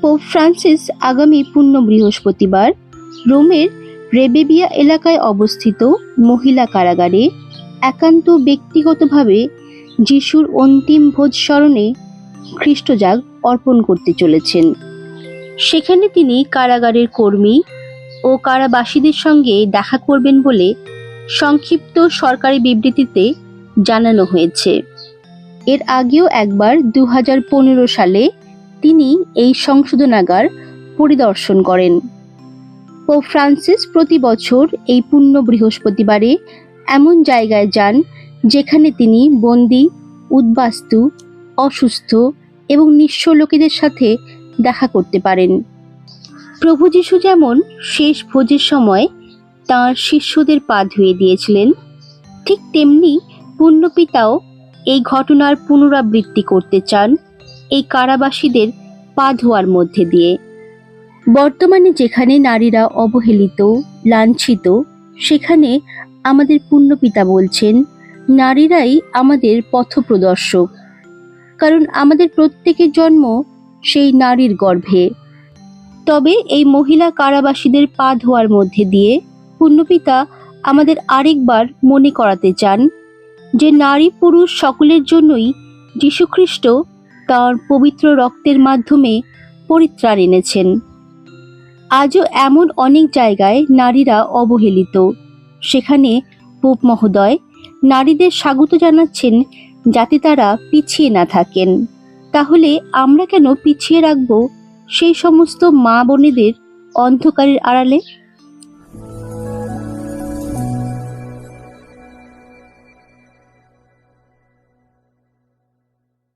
Pope Francis আগামী পূর্ণ বৃহস্পতিবার রোমের রেবেবিয়া এলাকায় অবস্থিত মহিলা কারাগারে একান্ত ব্যক্তিগতভাবে যিশুর অন্তিম ভোজ স্মরণে খ্রিস্টজাগ অর্পণ করতে চলেছেন। সেখানে তিনি কারাগারের কর্মী ও কারাবাসীদের সঙ্গে দেখা করবেন বলে সংক্ষিপ্ত সরকারি বিবৃতিতে জানানো হয়েছে। এর আগেও একবার দু হাজার পনেরো সালে তিনি এই সংশোধনাগার পরিদর্শন করেন। পোপ ফ্রান্সিস প্রতি বছর এই পূর্ণ বৃহস্পতিবারে এমন জায়গায় যান যেখানে তিনি বন্দি, উদ্বাস্তু, অসুস্থ এবং নিঃস্ব লোকেদের সাথে দেখা করতে পারেন। প্রভু যিশু যেমন শেষ ভোজের সময় তাঁর শিষ্যদের পা ধুয়ে দিয়েছিলেন, ঠিক তেমনি পুণ্যপিতাও এই ঘটনার পুনরাবৃত্তি করতে চান। এই কারাবাসীদের পা ধোয়ার মধ্যে দিয়ে। বর্তমানে যেখানে নারীরা অবহেলিত, লাঞ্ছিত, সেখানে আমাদের পুণ্যপিতা বলছেন, নারীরাই আমাদের পথপ্রদর্শক। কারণ আমাদের প্রত্যেকের জন্ম সেই নারীর গর্ভে। তবে এই মহিলা কারাবাসীদের পা ধোয়ার মধ্যে দিয়ে পুণ্যপিতা আমাদের আরেকবার মনে করাতে চান যে নারী পুরুষ সকলের জন্যই যীশুখ্রিস্ট তাঁর পবিত্র রক্তের মাধ্যমে পরিত্রাণ এনেছেন। আজও এমন অনেক জায়গায় নারীরা অবহেলিত। সেখানে পোপ মহোদয় নারীদের স্বাগত জানাচ্ছেন যাতে তারা পিছিয়ে না থাকেন। তাহলে আমরা কেন পিছিয়ে রাখব সেই সমস্ত মা বোনেদের অন্ধকারের আড়ালে?